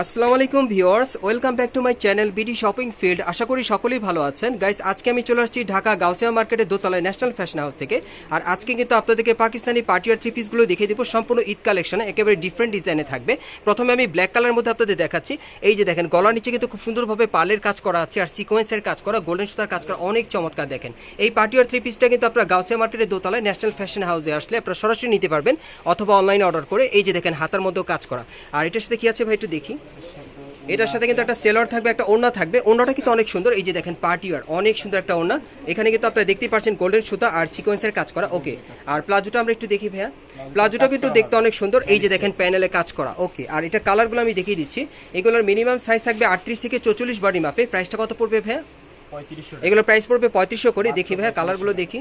আসসালামু আলাইকুম viewers, welcome back to my channel BD shopping field আশা করি সকলেই ভালো আছেন। গাইস, আজকে আমি চলে আসছি ঢাকা গাউসিয়া মার্কেটের দোতলায় ন্যাশনাল ফ্যাশন হাউস থেকে। আর আজকে কিন্তু আপনাদেরকে পাকিস্তানি পার্টিয়ার থ্রি পিসগুলো দেখিয়ে দিব। সম্পূর্ণ ঈদ কালেকশনে একেবারে ডিফারেন্ট ডিজাইনে থাকবে। প্রথমে আমি ব্ল্যাক কালারের মধ্যে আপনাদের দেখাচ্ছি। এই যে দেখেন, গলার নিচে কিন্তু খুব সুন্দরভাবে পালের কাজ করা আছে আর সিকোয়েন্সের কাজ করা গোল্ডেন সুতার কাজ করা অনেক চমৎকার দেখেন। এই পার্টিয়ার থ্রি পিসটা কিন্তু আপনারা গাউসিয়া মার্কেটের দোতলায় ন্যাশনাল ফ্যাশন হাউসে আসলে আপনারা সরাসরি নিতে পারবেন অথবা অনলাইনে অর্ডার করে। এই যে দেখেন, হাতার মধ্যেও কাজ করা। আর এটার সাথে কি আছে ভাই একটু দেখি। এটার সাথে কিন্তু একটা সেলর থাকবে একটা ওড়না থাকবে। ওড়নাটা কিন্তু অনেক সুন্দর। এই যে দেখেন পার্টি ওয়ার অনেক সুন্দর একটা ওড়না। এখানে কিন্তু আপনারা দেখতেই পাচ্ছেন গোল্ডেন সুতা আর সিকোয়েন্সের কাজ করা। ওকে আর প্লাজোটা আমরা একটু দেখি ভাইয়া। প্লাজোটা কিন্তু দেখতে অনেক সুন্দর। এই যে দেখেন প্যানেলে কাজ করা। ওকে আর এটা কালারগুলো আমি দেখিয়ে দিচ্ছি। এগুলোর মিনিমাম সাইজ থাকবে আটত্রিশ থেকে চৌচল্লিশ বডি মাপে প্রাইসটা কত পড়বে ভাইয়া? এগুলো প্রাইস পড়বে পঁয়ত্রিশশো করে। দেখি ভাইয়া কালারগুলো দেখি।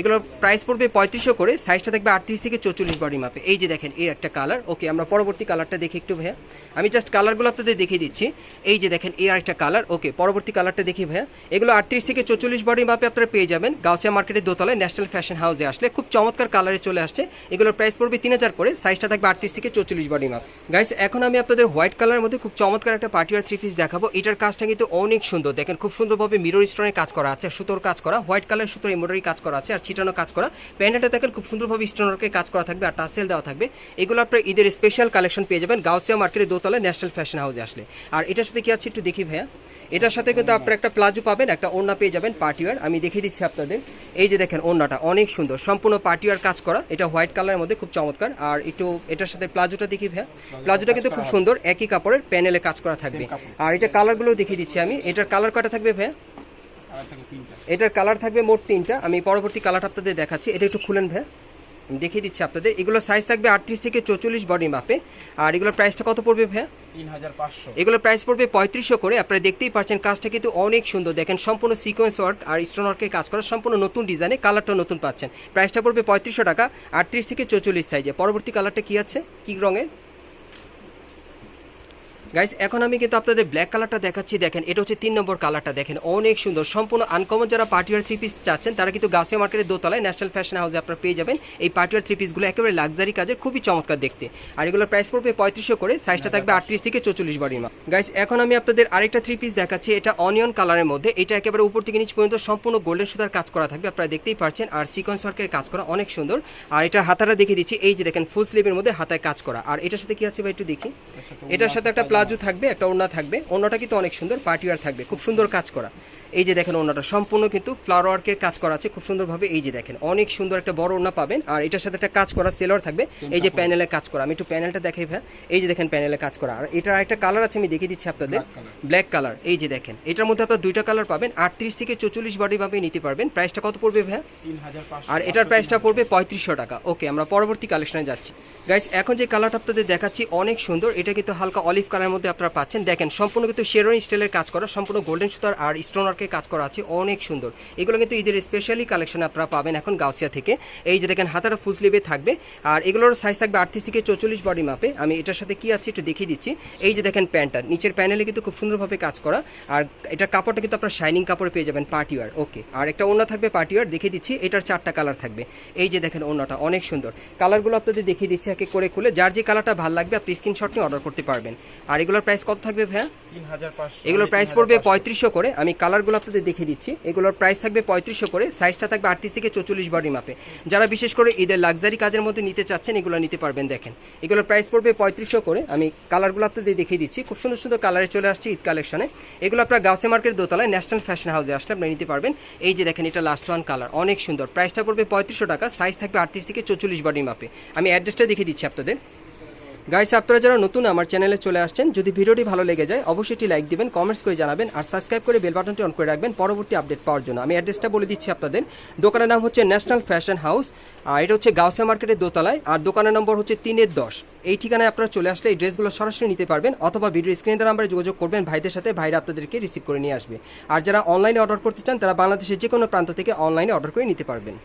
এগুলোর প্রাইস পড়বে পঁয়ত্রিশশো করে সাইজটা থাকবে আটত্রিশ থেকে চৌচল্লিশ বডি মাপে। এই যে দেখেন, এই একটা কালার ওকে আমরা পরবর্তী কালারটা দেখি একটু ভাইয়া। আমি জাস্ট কালারগুলো আপনাদের দেখিয়ে দিচ্ছি। এই যে দেখেন, এই আরেকটা কালার ওকে পরবর্তী কালারটা দেখি ভাইয়া। এগুলো আটত্রিশ থেকে চৌচল্লিশ বডি মাপে আপনারা পেয়ে যাবেন। গাউসিয়া মার্কেটের দোতলায় ন্যাশনাল ফ্যাশন হাউসে আসলে খুব চমৎকার কালারে চলে আসছে। এগুলোর প্রাইস পড়বে তিন হাজার করে সাইজটা থাকবে আটত্রিশ থেকে চৌচল্লিশ বডি মাপ। গাইস এখন আমি আপনাদের হোয়াইট কালারের মধ্যে খুব চমৎকার একটা পার্টিয়ার থ্রি পিস দেখাবো। এটার কাজটা কিন্তু অনেক সুন্দর। দেখেন, খুব সুন্দরভাবে মিরর স্টোনের কাজ করা আছে, সুতোর কাজ করা। হোয়াইট কালার সুতোর এমব্রয়ডারি কাজ করা আছে। আর ছিটানো কাজ করা। প্যান্টটা দেখেন খুব সুন্দরভাবে স্টোনারকে কাজ করা থাকবে আর টাসেল দেওয়া থাকবে। এগুলো আপনার ঈদের স্পেশাল কালেকশন পেয়ে যাবেন। গাউসিয়া মার্কেটের দোতলায় ন্যাশনাল ফ্যাশন হাউসে আসলে। আর এটার সাথে কি আছে একটু দেখি ভাইয়া? এটার সাথে কিন্তু আপনার একটা প্লাজো পাবেন একটা ওড়না পেয়ে যাবেন পার্টিওয়ার আমি দেখিয়ে দিচ্ছি আপনাদের। এই যে দেখেন ওড়নাটা অনেক সুন্দর। সম্পূর্ণ পার্টিওয়ার কাজ করা। এটা হোয়াইট কালারের মধ্যে খুব চমৎকার। আর একটু এটার সাথে প্লাজোটা দেখি ভাইয়া। প্লাজোটা কিন্তু খুব সুন্দর একই কাপড়ের প্যানেলে কাজ করা থাকবে। আর এটা কালারগুলো দেখিয়ে দিচ্ছি আমি। এটার কালার কটা থাকবে ভাইয়া? এটার কালার থাকবে মোট তিনটা। আমি পরবর্তী কালার আপনাদের দেখাচ্ছি। এটা একটু খুলেন ভাই। আমি দেখিয়ে দিচ্ছি আপনাদের। এগুলো সাইজ থাকবে আটত্রিশ থেকে চৌচল্লিশ বডি মাপে আর এগুলোর প্রাইসটা কত পড়বে ভাইয়া? তিন হাজার পাঁচশো। এগুলোর প্রাইস পড়বে পঁয়ত্রিশশো করে। আপনারা দেখতেই পাচ্ছেন কাজটা কিন্তু অনেক সুন্দর। দেখেন সম্পূর্ণ সিকোয়েন্স ওয়ার্ক আর স্টোন ওয়ার্কের কাজ করা। সম্পূর্ণ নতুন ডিজাইনে কালারটা নতুন পাচ্ছেন। প্রাইসটা পড়বে পঁয়ত্রিশশো টাকা আটত্রিশ থেকে চৌচল্লিশ সাইজে পরবর্তী কালারটা কি আছে? কি রঙের? গাইস এখন আমি কিন্তু আপনাদের ব্ল্যাক কালারটা দেখাচ্ছি। দেখেন এটা হচ্ছে তিন নম্বর কালারটা দেখেন অনেক সুন্দর সম্পূর্ণ আনকমন যারা পার্টিওয়ার থ্রি পিস চাচ্ছেন তারা কিন্তু গাছিয়া মার্কেটের দোতলায় ন্যাশনাল ফ্যাশন হাউসে আপনারা পেয়ে যাবেন। এই পার্টিওয়ার থ্রি পিসগুলো একেবারে লাক্সারি কাজের খুবই চমৎকার দেখতে। আর এগুলোর প্রাইস পড়বে পঁয়ত্রিশশো করে সাইজটা থাকবে আটত্রিশ থেকে চৌচল্লিশ বাড়ি মা। গাইস এখন আমি আপনাদের আরেকটা থ্রি পিস দেখাচ্ছি এটা অনিয়ন কালারের মধ্যে। এটা একেবারে উপর থেকে নিচ পর্যন্ত সম্পূর্ণ গোল্ডেন সুতার কাজ করা থাকবে আপনারা দেখতেই পাচ্ছেন আর সিকোয়েন্স ওয়ার্কের কাজ করা অনেক সুন্দর। আর এটা হাতাটা দেখে দিচ্ছি এই যে দেখেন ফুল স্লিভের মধ্যে হাতায় কাজ করা। আর এটার সাথে কি আছে ভাই একটু দেখি। এটার সাথে একটা প্লাজো থাকবে একটা ওড়না থাকবে। ওড়নাটা কিন্তু অনেক সুন্দর পার্টিওয়ার থাকবে। খুব সুন্দর কাজ করা। এই যে দেখেন ওড়নাটা সম্পূর্ণ কিন্তু ফ্লাওয়ার ওয়ার্কের কাজ করা আছে খুব সুন্দরভাবে এই যে দেখেন অনেক সুন্দর একটা বড় ওড়না পাবেন আর এটার সাথে একটা কাজ করা সেলর থাকবে এই যে প্যানেলে কাজ করা আমি একটু প্যানেলটা দেখাই ভাই এই যে দেখেন প্যানেলে কাজ করা আর এটার একটা কালার আছে আমি দেখিয়ে দিচ্ছি আপনাদের ব্ল্যাক কালার এই যে দেখেন এটার মধ্যে আপনার দুইটা কালার পাবেন আটত্রিশ থেকে চৌচল্লিশ বডি ভাবে নিতে পারবেন প্রাইসটা কত পড়বে ভাই আর এটার প্রাইসটা পড়বে পঁয়ত্রিশশো টাকা ওকে আমরা পরবর্তী কালেকশনে যাচ্ছি। গাইস এখন যে কালারটা আপনাদের দেখাচ্ছি অনেক সুন্দর এটা কিন্তু হালকা অলিভ কালারের মধ্যে আপনারা পাচ্ছেন দেখেন সম্পূর্ণ কিন্তু শেরোনি স্টাইলের কাজ করা সম্পূর্ণ গোল্ডেন সুতার আর স্টোন ওয়ার্কের কাজ করা আছে অনেক সুন্দর। এগুলো কিন্তু ঈদের স্পেশালি কালেকশন আপনারা পাবেন এখন গাউসিয়া থেকে। এই যে দেখেন হাতাটা ফুল স্লিভে থাকবে। আর এগুলোর সাইজ থাকবে আটত্রিশ থেকে চৌচল্লিশ বডি মাপে আমি এটার সাথে কি আছে একটু দেখিয়ে দিচ্ছি। এই যে দেখেন প্যান্টটা নিচের প্যানেলে কিন্তু খুব সুন্দরভাবে কাজ করা। আর এটার কাপড়টা কিন্তু আপনার শাইনিং কাপড়ে পেয়ে যাবেন পার্টিওয়ার ওকে আর একটা ওড়না থাকবে পার্টিওয়ার দেখিয়ে দিচ্ছি এটার চারটা কালার থাকবে। এই যে দেখেন ওড়নাটা অনেক সুন্দর। কালারগুলো আপনাদের দেখিয়ে দিচ্ছি একে করে খুলে। যার যে কালারটা ভালো লাগবে আপনি স্ক্রিনশট নিয়ে অর্ডার করতে পারবেন। আর এগুলোর প্রাইস কত থাকবে ভাইয়া? তিন হাজার পাঁচশো এগুলোর প্রাইস পড়বে পঁয়ত্রিশশো করে। আমি কালারগুলো আপনাদের দেখিয়ে দিচ্ছি। এগুলোর প্রাইস থাকবে পঁয়ত্রিশশো করে সাইজটা থাকবে আটত্রিশ থেকে চৌচল্লিশ বডি মাপে যারা বিশেষ করে ঈদের লাক্সারি কাজের মধ্যে নিতে চাচ্ছেন, এগুলো নিতে পারবেন, দেখেন। এগুলোর প্রাইস পড়বে পঁয়ত্রিশশো করে। আমি কালারগুলো আপনাদের দেখিয়ে দিচ্ছি। খুব সুন্দর সুন্দর কালারে চলে আসছে ঈদ কালেকশনে এগুলো আপনার গাউসে মার্কেট দোতলায় ন্যাশনাল ফ্যাশন হাউসে আসলে আপনি নিতে পারবেন। এই যে দেখেন, এটা লাস্ট ওয়ান কালার অনেক সুন্দর। প্রাইসটা পড়বে পঁয়ত্রিশশো টাকা সাইজ থাকবে আটত্রিশ থেকে চৌচল্লিশ বডি মাপে আমি অ্যাড্রেসটা দেখিয়ে দিচ্ছি আপনাদের। গাইস আপনারা যারা নতুন আমার চ্যানেলে চলে আসছেন, যদি ভিডিওটি ভালো লেগে যায়, অবশ্যই একটি লাইক দিবেন কমেন্টস করে জানাবেন, আর সাবস্ক্রাইব করে বেল বাটনটি অন করে রাখবেন পরবর্তী আপডেট পাওয়ার জন্য। আমি অ্যাড্রেসটা বলে দিচ্ছি আপনাদের। দোকানের নাম হচ্ছে ন্যাশনাল ফ্যাশন হাউস আর এটা হচ্ছে গাউসিয়া মার্কেটের দোতলায়, আর দোকানের নম্বর হচ্ছে তিনের দশ। এই ঠিকানায় আপনারা চলে আসলে এই ড্রেসগুলো সরাসরি নিতে পারবেন, অথবা ভিডিও স্ক্রিনের নাম্বারে যোগাযোগ করবেন, ভাইদের সাথে ভাইরা আপনাদেরকে রিসিভ করে নিয়ে আসবে। আর যারা অনলাইনে অর্ডার করতে চান, তারা বাংলাদেশের যে কোনো প্রান্ত থেকে অনলাইনে অর্ডার করে নিতে পারবেন।